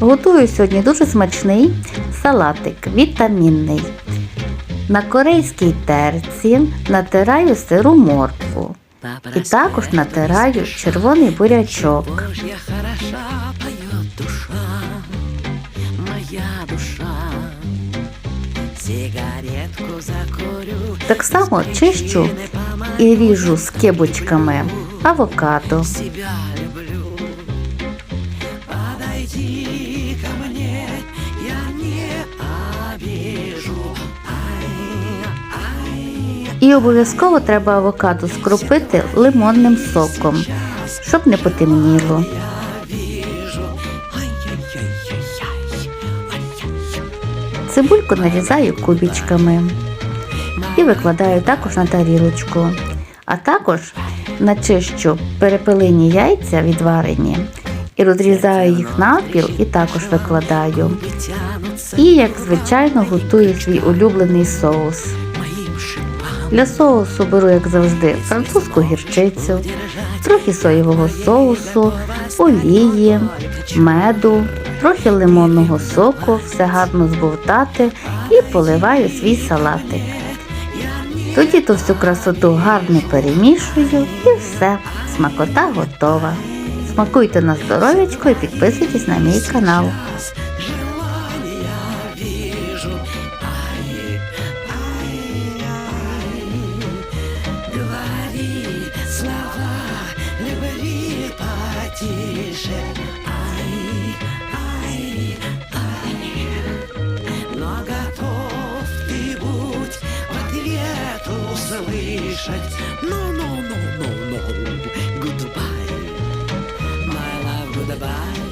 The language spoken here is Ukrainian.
Готую сьогодні дуже смачний салатик, вітамінний. На корейській терці натираю сиру моркву. І також натираю червоний бурячок. Так само чищу і ріжу з кибочками авокадо. І обов'язково треба авокадо скропити лимонним соком, щоб не потемніло. Цибульку нарізаю кубічками і викладаю також на тарілочку. А також начищу перепелині яйця відварені і розрізаю їх навпіл і також викладаю. І, як звичайно, готую свій улюблений соус. Для соусу беру, як завжди, французьку гірчицю, трохи соєвого соусу, олії, меду, трохи лимонного соку, все гарно збовтати і поливаю свій салатик. Тоді ту всю красоту гарно перемішую і все, смакота готова. Смакуйте на здоров'ячко і підписуйтесь на мій канал. тише. Ай, ай, ай. Но готов ты будь в ответ услышать. Ну, ну, ну, ну, ну, goodbye. My love, goodbye.